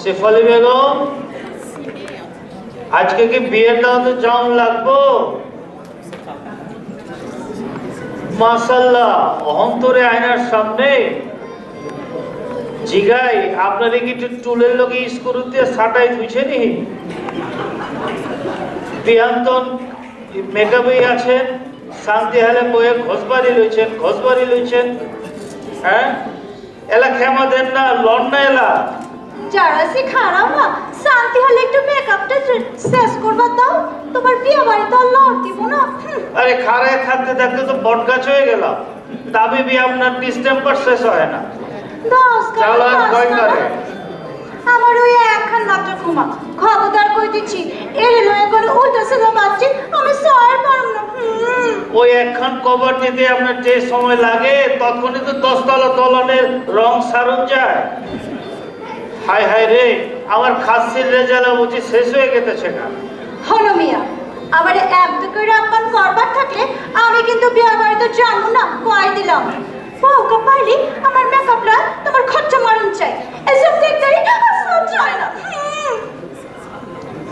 শেফালি বেগম? আজকে কি বিয়ের দাওয়াতে জম লাগবো? মাসাল্লাহ অহন্তরে আয়নার সামনে। জিগাই, আপনারা কি একটু চুলের লোকে স্ক্রু দিয়ে সাটাই বুঝেনি প্রিয়ান্তন মেকআপে আছেন, শান্তি হালে বয়ে ঘোষবাড়ি লইছেন ঘোষবাড়ি লইছেন। হ্যাঁ? এলা ক্ষমা দেন না, লন না এলা। যারা সে খারাপ না শান্তি হলে একটু মেকআপটা শেষ করবার দাও। তোমার বিয়ে বাড়ি তো আর লড় দিব না আরে খারায় থাকতে থাকতে তো বট গাছ হয়ে গেলাম তবে বি আপনার ডিস্টেম্পার শেষ হয় না। দশ কানে চালা দশ ভয় কানে। করে। আমার ওই একখান মাত্র ঘুমা। খবরদার কই দিচ্ছি? এলে লয়ে করে উল্টো সেলা মারছি আমি সর পারম না। ওই একখান কভার দিতে আপনার যে সময় লাগে তখনই তো দশতলা তলনের রং সারণ যায়। হায় হায় রে আমার খাসির রেজালা বুঝি শেষ হয়ে গেতেছে না হলো মিয়া আমার এক করে আপ্যান করবার থাকলে আমি কিন্তু বিয়ে বাড়িতে জানব না কয় দিলাম। বউকা পাইলি আমার মেকআপটা তোমার খরচা মারুন চাই। এসব দেখতে আসলে চায় না।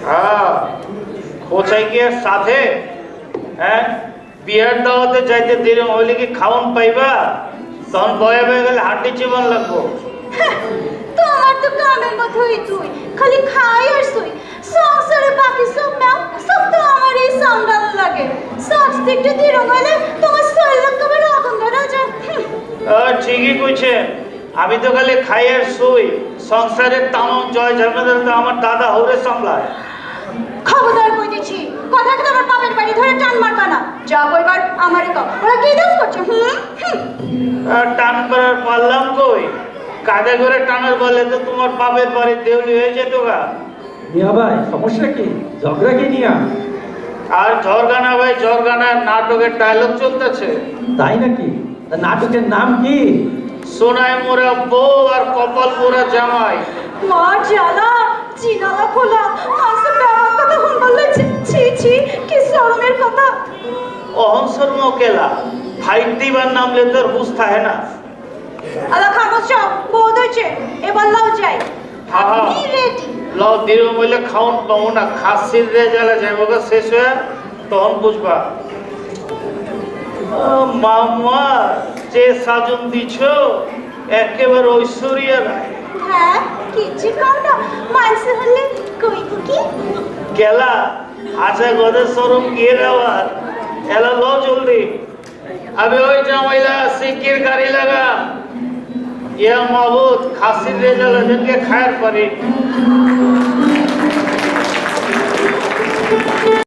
হ্যাঁ কোথায় গিয়ে সাথে হ্যাঁ বিয়ার দাওয়াতে যাইতে দেরি হইলে কি খাওন পাইবা? তখন বয়ে বয়ে গেলে হাঁটি জীবন লাগবো। আমার তো কামের তুই খালি খাই আর শুই। সংসারে বাকি সব নাও সব তো আমার এই সামলান লাগে। সাজ একটু দৃঢ় হলে তোমার শরীর কবে আগুন ধরা যায়। ঠিকই কইছে। আমি তো খালি খাই আর শুই। সংসারের তামাম জয় ঝামেলা তো আমার দাদা হরে সামলায় খবরদার কই দিচ্ছি? কথা কথা আমার বাপের বাড়ি ধরে টান মারবা না? যা কইবার আমারই কও। ওরা কি দোষ করছে হুম? হুম। আর টান করার পারলাম কই? কাঁধে করে টানার বলে তো তোমার বাপের বাড়ি দেউলি হয়ে যেত গা। মিয়া ভাই সমস্যা কি? ঝগড়া কি নিয়া আর ঝরগানা ভাই ঝরগানা নাটকের ডায়লগ চলতেছে। তাই নাকি? নাটকের নাম কি? সোনায় মোরা বউ আর কপাল মোরা জামাই। মা জ্বালা চিনালা খোলা মাংস ব্যবহার কথা হুন বললে ছি ছি কি শরমের কথা। অহংসর কেলা ফাইট দিবার নামলে তোর হুস থাকে না। লাও দৃঢ় মইলে খাওন পাবো না খাসির রেজালা যাইব গা শেষ হয়ে তখন বুঝবা। মামা যে সাজন দিছ একেবারে ঐশ্বরিয়া রায় হ্যাঁ কিচ্ছু কম না মাংস হলে কইব কি? গেলা আশা গদে সরম এলা লো জলদি। আবে ওই জামাইলা সিকির গাড়ি লাগা ইয়া মাবুদ খাসির রেজালা জনকে খায়ের পারি